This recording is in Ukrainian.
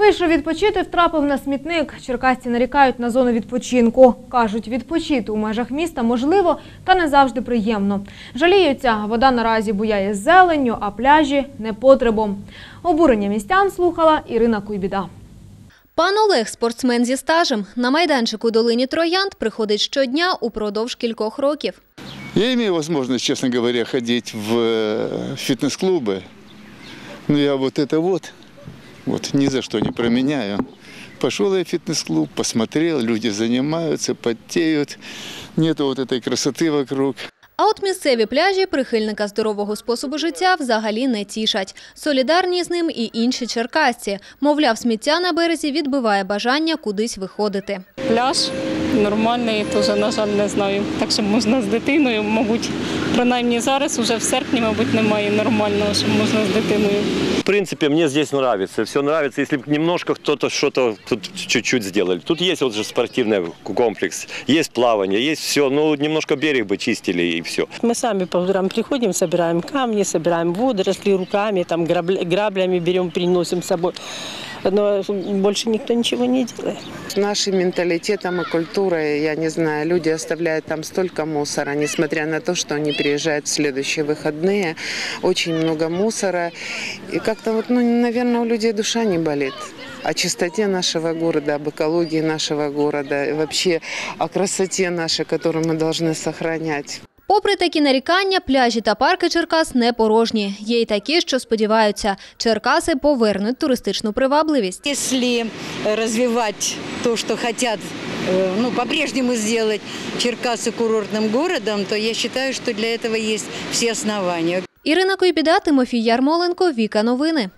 Вийшов відпочити, втрапив на смітник. Черкасці нарікають на зону відпочинку. Кажуть, відпочити у межах міста можливо, та не завжди приємно. Жаліються, вода наразі буяє зеленню, а пляжі непотребом. Обурення містян слухала Ірина Куйбіда. Пан Олег, спортсмен зі стажем, на майданчику долині Троянд приходить щодня упродовж кількох років. Я имею возможность, честно говоря, ходить в э, фитнес-клубы. Но я вот это вот, вот ни за что не променяю. Пошел я в фитнес-клуб, посмотрел, люди занимаются, потеют. Нету вот этой красоты вокруг. А от місцеві пляжі прихильника здорового способу життя взагалі не тішать. Солідарні з ним і інші черкасці. Мовляв, сміття на березі відбиває бажання кудись виходити. Пляж нормальний, теж, на жаль, не знаю. Так що можна з дитиною, мабуть, принаймні зараз, уже в серпні, мабуть, немає нормального, що можна з дитиною. В принципе, мне здесь нравится. Все нравится, если бы немножко кто-то что-то тут чуть-чуть сделали. Тут есть вот же спортивный комплекс, есть плавание, есть все. Ну, немножко берег бы чистили и все. Мы сами по утрам приходим, собираем камни, собираем водоросли руками, там грабля- граблями берем, приносим с собой. Но больше никто ничего не делает. Нашим менталитетом и культурой, я не знаю, люди оставляют там столько мусора, несмотря на то, что они приезжают в следующие выходные. Очень много мусора. И как-то вот, ну, наверное, у людей душа не болит о чистоте нашего города, об экологии нашего города, и вообще о красоте нашей, которую мы должны сохранять. Попри такі нарікання, пляжі та парки Черкас не порожні. Є й такі, що сподіваються, Черкаси повернуть туристичну привабливість. Если развивать то, что хотят э, ну, по-прежнему сделать Черкасы курортным городом, то я считаю, что для этого есть все основания. Ірина Койбіда, Тимофій Ярмоленко, Віка Новини.